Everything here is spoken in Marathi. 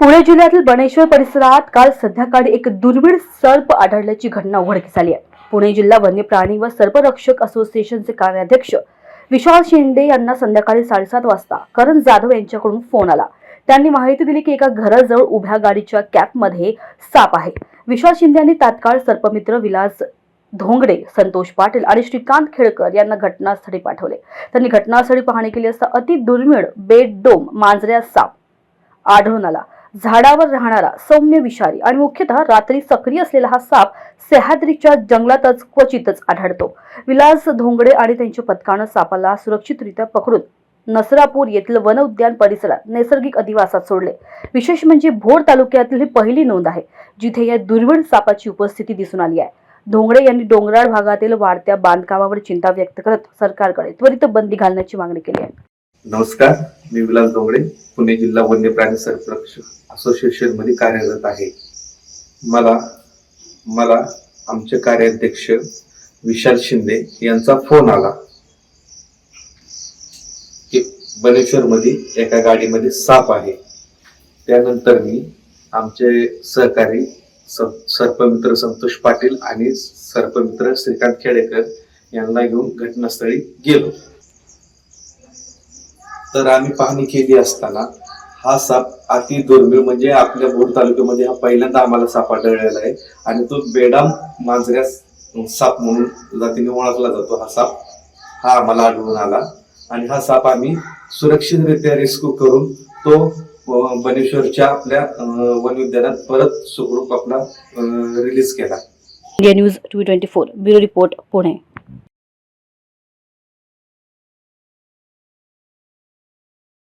पुणे जिल्ह्यातील बनेश्वर परिसरात काल संध्याकाळी एक दुर्मिळ सर्प आढळल्याची घटना उघडकीस आली आहे. पुणे जिल्हा वन्य प्राणी व सर्परक्षक असोसिएशनचे कार्याध्यक्ष विशाल शिंदे यांना संध्याकाळी साडेसात वाजता करण जाधव यांच्याकडून फोन आला. त्यांनी माहिती दिली की एका घराजवळ उभ्या गाडीच्या कॅपमध्ये साप आहे. विशाल शिंदे यांनी तात्काळ सर्पमित्र विलास धोंगडे संतोष पाटील आणि श्रीकांत खेळकर यांना घटनास्थळी पाठवले. त्यांनी घटनास्थळी पाहणी केली असता अति दुर्मिळ बेडडोम मांजऱ्या साप आढळून आला. झाडावर राहणारा सौम्य विषारी आणि मुख्यतः रात्री सक्रिय असलेला हा साप सह्याद्रीच्या जंगलातच क्वचितच आढळतो. विलास धोंगडे आणि त्यांच्या पथकानं सापाला सुरक्षितरित्या पकडून नसरापूर येथील वन उद्यान परिसरात नैसर्गिक अधिवासात सोडले. विशेष म्हणजे भोर तालुक्यातील ही पहिली नोंद आहे जिथे या दुर्मिळ सापाची उपस्थिती दिसून आली आहे. धोंगडे यांनी डोंगराळ भागातील वाढत्या बांधकामावर चिंता व्यक्त करत सरकारकडे त्वरित बंदी घालण्याची मागणी केली आहे. नमस्कार मी विलास डोंगळे पुणे जिल्हा वन्य प्राणी संरक्षक असोसिएशनमध्ये कार्यरत आहे. मला मला आमचे कार्याध्यक्ष विशाल शिंदे यांचा फोन आला. की बनेश्वर मध्ये एका गाडीमध्ये साप आहे. त्यानंतर मी आमचे सहकारी स- सर्पमित्र संतोष पाटील आणि सर्पमित्र श्रीकांत खेडेकर यांना घेऊन घटनास्थळी गेलो. तर आम्ही पाहणी केली असताना हा साप अति दुर्मिळ म्हणजे आपल्या भोर तालुक्यामध्ये हा पहिल्यांदा आम्हाला साप आढळलेला आहे आणि तो बेडाम मांजऱ्या साप म्हणून जातीने ओळखला जातो. हा साप हा आम्हाला आढळून आला आणि हा साप आम्ही सुरक्षितरित्या रेस्क्यू करून तो बनेश्वरच्या आपल्या अं, वन उद्यानात परत सुखरूप आपला रिलीज केला. India news two twenty four. Bureau report Pune.